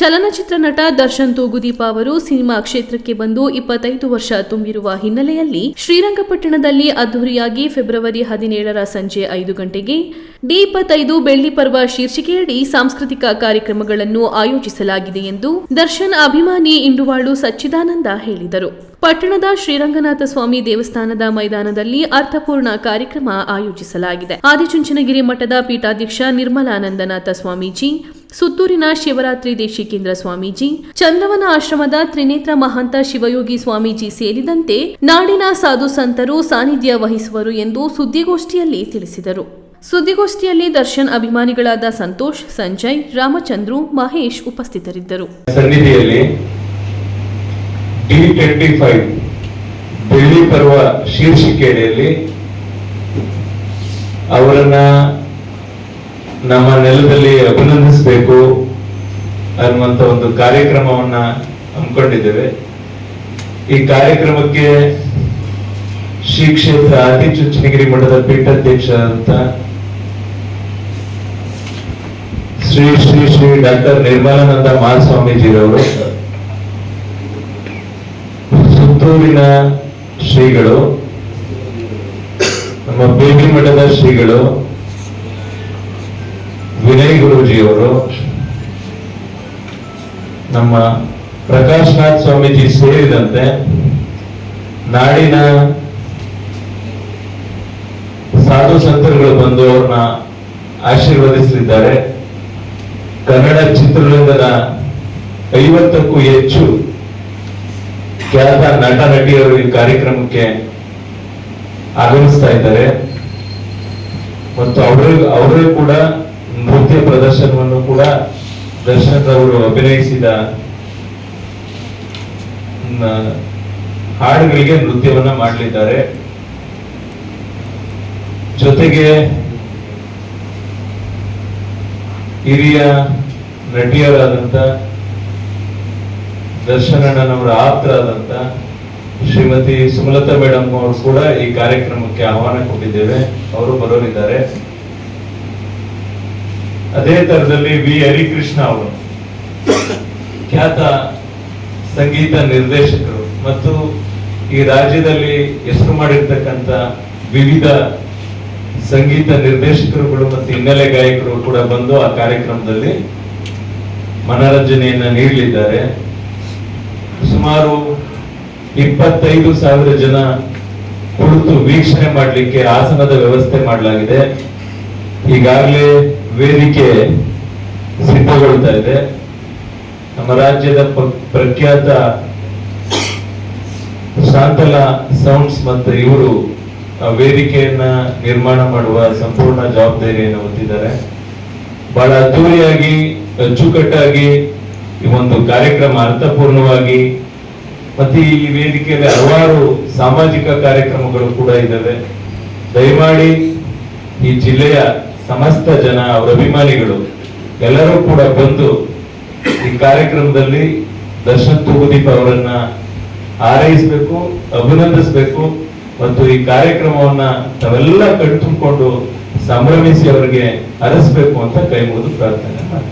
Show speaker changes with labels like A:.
A: ಚಲನಚಿತ್ರ ನಟ ದರ್ಶನ್ ತೂಗುದೀಪ ಅವರು ಸಿನಿಮಾ ಕ್ಷೇತ್ರಕ್ಕೆ ಬಂದು ಇಪ್ಪತ್ತೈದು ವರ್ಷ ತುಂಬಿರುವ ಹಿನ್ನೆಲೆಯಲ್ಲಿ ಶ್ರೀರಂಗಪಟ್ಟಣದಲ್ಲಿ ಅದ್ದೂರಿಯಾಗಿ ಫೆಬ್ರವರಿ ಹದಿನೇಳರ ಸಂಜೆ ಐದು ಗಂಟೆಗೆ ಡಿ ಇಪ್ಪತ್ತೈದು ಬೆಳ್ಳಿ ಪರ್ವ ಶೀರ್ಷಿಕೆಯಡಿ ಸಾಂಸ್ಕೃತಿಕ ಕಾರ್ಯಕ್ರಮಗಳನ್ನು ಆಯೋಜಿಸಲಾಗಿದೆ ಎಂದು ದರ್ಶನ್ ಅಭಿಮಾನಿ ಇಂಡುವಾಳು ಸಚ್ಚಿದಾನಂದ ಹೇಳಿದರು. ಪಟ್ಟಣದ ಶ್ರೀರಂಗನಾಥ ಸ್ವಾಮಿ ದೇವಸ್ಥಾನದ ಮೈದಾನದಲ್ಲಿ ಅರ್ಥಪೂರ್ಣ ಕಾರ್ಯಕ್ರಮ ಆಯೋಜಿಸಲಾಗಿದೆ. ಆದಿಚುಂಚನಗಿರಿ ಮಠದ ಪೀಠಾಧ್ಯಕ್ಷ ನಿರ್ಮಲಾನಂದನಾಥ ಸ್ವಾಮೀಜಿ ಸುತ್ತೂರಿನ ಶಿವರಾತ್ರಿ ದೇಶಿಕೇಂದ್ರ ಸ್ವಾಮೀಜಿ ಚಂದ್ರವನ ಆಶ್ರಮದ ತ್ರಿನೇತ್ರ ಮಹಂತ ಶಿವಯೋಗಿ ಸ್ವಾಮೀಜಿ ಸೇರಿದಂತೆ ನಾಡಿನ ಸಾಧು ಸಂತರು ಸಾನ್ನಿಧ್ಯ ವಹಿಸುವರು ಎಂದು ಸುದ್ದಿಗೋಷ್ಠಿಯಲ್ಲಿ ತಿಳಿಸಿದರು. ಸುದ್ದಿಗೋಷ್ಠಿಯಲ್ಲಿ ದರ್ಶನ್ ಅಭಿಮಾನಿಗಳಾದ ಸಂತೋಷ್, ಸಂಜಯ್, ರಾಮಚಂದ್ರು, ಮಹೇಶ್ ಉಪಸ್ಥಿತರಿದ್ದರು.
B: ಬೆಳ್ಳಿ ಪರ್ವ ಶೀರ್ಷಿಕೆಯಲ್ಲಿ ಅವರನ್ನ ನಮ್ಮ ನೆಲದಲ್ಲಿ ಅಭಿನಂದಿಸಬೇಕು ಅನ್ನುವಂಥ ಒಂದು ಕಾರ್ಯಕ್ರಮವನ್ನ ಹಮ್ಮಿಕೊಂಡಿದ್ದೇವೆ. ಈ ಕಾರ್ಯಕ್ರಮಕ್ಕೆ ಶ್ರೀ ಕ್ಷೇತ್ರ ಆದಿ ಮಠದ ಪೀಠಾಧ್ಯಕ್ಷ ಅಂತ ಶ್ರೀ ಶ್ರೀ ಶ್ರೀ ಡಾಕ್ಟರ್ ನಿರ್ಮಲಾನಂದ ಮಹಾಸ್ವಾಮೀಜಿರವರು ಸುತ್ತೂರಿನ ಶ್ರೀಗಳು, ನಮ್ಮ ಬೇಬಿ ಮಠದ ಶ್ರೀಗಳು ವಿನಯ್ ಗುರೂಜಿಯವರು ನಮ್ಮ ಪ್ರಕಾಶ್ನಾಥ್ ಸ್ವಾಮೀಜಿ ಸೇರಿದಂತೆ ನಾಡಿನ ಸಾಧು ಸಂತರುಗಳು ಬಂದು ಅವ್ರನ್ನ ಆಶೀರ್ವದಿಸಲಿದ್ದಾರೆ. ಕನ್ನಡ ಚಿತ್ರರಂಗದ ಐವತ್ತಕ್ಕೂ ಹೆಚ್ಚು ಖ್ಯಾತ ನಟ ನಟಿಯವರು ಈ ಕಾರ್ಯಕ್ರಮಕ್ಕೆ ಆಗಮಿಸ್ತಾ ಇದ್ದಾರೆ. ಮತ್ತು ಅವರು ಅವರೇ ಕೂಡ ಪ್ರದರ್ಶನವನ್ನು ಕೂಡ ದರ್ಶನ್ ಅವರು ಅಭಿನಯಿಸಿದ ಹಾಡುಗಳಿಗೆ ನೃತ್ಯವನ್ನ ಮಾಡಲಿದ್ದಾರೆ. ಜೊತೆಗೆ ಹಿರಿಯ ನಟಿಯರಾದಂತ ದರ್ಶನಣ್ಣನವರ ಆಪ್ತರಾದಂತ ಶ್ರೀಮತಿ ಸುಮಲತಾ ಮೇಡಮ್ ಅವರು ಕೂಡ ಈ ಕಾರ್ಯಕ್ರಮಕ್ಕೆ ಆಹ್ವಾನ ಕೊಟ್ಟಿದ್ದೇವೆ. ಅವರು ಬರೋರಿದ್ದಾರೆ. ಅದೇ ತರದಲ್ಲಿ ವಿ. ಹರಿಕೃಷ್ಣ ಅವರು, ಖ್ಯಾತ ಸಂಗೀತ ನಿರ್ದೇಶಕರು ಮತ್ತು ಈ ರಾಜ್ಯದಲ್ಲಿ ಹೆಸರು ಮಾಡಿರ್ತಕ್ಕಂಥ ವಿವಿಧ ಸಂಗೀತ ನಿರ್ದೇಶಕರುಗಳು ಮತ್ತು ಹಿನ್ನೆಲೆ ಗಾಯಕರು ಕೂಡ ಬಂದು ಆ ಕಾರ್ಯಕ್ರಮದಲ್ಲಿ ಮನರಂಜನೆಯನ್ನ ನೀಡಲಿದ್ದಾರೆ. ಸುಮಾರು ಇಪ್ಪತ್ತೈದು ಸಾವಿರ ಜನ ಕುಳಿತು ವೀಕ್ಷಣೆ ಮಾಡಲಿಕ್ಕೆ ಆಸನದ ವ್ಯವಸ್ಥೆ ಮಾಡಲಾಗಿದೆ. ಈಗಾಗಲೇ ವೇದಿಕೆ ಸಿದ್ಧಗೊಳ್ತಾ ಇದೆ. ನಮ್ಮ ರಾಜ್ಯದ ಪ್ರಖ್ಯಾತ ಶಾಂತಲಾ ಸೌಂಡ್ಸ್ ಮತ್ತು ಇವರು ವೇದಿಕೆಯನ್ನ ನಿರ್ಮಾಣ ಮಾಡುವ ಸಂಪೂರ್ಣ ಜವಾಬ್ದಾರಿಯನ್ನು ಹೊತ್ತಿದ್ದಾರೆ ಬಹಳ ಅದ್ದೂರಿಯಾಗಿ, ಅಚ್ಚುಕಟ್ಟಾಗಿ ಈ ಒಂದು ಕಾರ್ಯಕ್ರಮ ಅರ್ಥಪೂರ್ಣವಾಗಿ ಮತ್ತೆ ಈ ವೇದಿಕೆಯಲ್ಲಿ ಹಲವಾರು ಸಾಮಾಜಿಕ ಕಾರ್ಯಕ್ರಮಗಳು ಕೂಡ ಇದ್ದಾವೆ. ದಯಮಾಡಿ ಈ ಜಿಲ್ಲೆಯ ಸಮಸ್ತ ಜನ ಅವರ ಅಭಿಮಾನಿಗಳು ಎಲ್ಲರೂ ಕೂಡ ಬಂದು ಈ ಕಾರ್ಯಕ್ರಮದಲ್ಲಿ ದರ್ಶನ್ ತೂಗುದೀಪ ಅವರನ್ನ ಹಾರೈಸಬೇಕು, ಅಭಿನಂದಿಸಬೇಕು ಮತ್ತು ಈ ಕಾರ್ಯಕ್ರಮವನ್ನ ತಾವೆಲ್ಲ ಕಣ್ತುಂಬಿಕೊಂಡು ಸಂಭ್ರಮಿಸಿ ಅವರಿಗೆ ಹರಿಸ್ಬೇಕು ಅಂತ ಕೈ ಮುಗಿದು ಪ್ರಾರ್ಥನೆ ಮಾಡಿ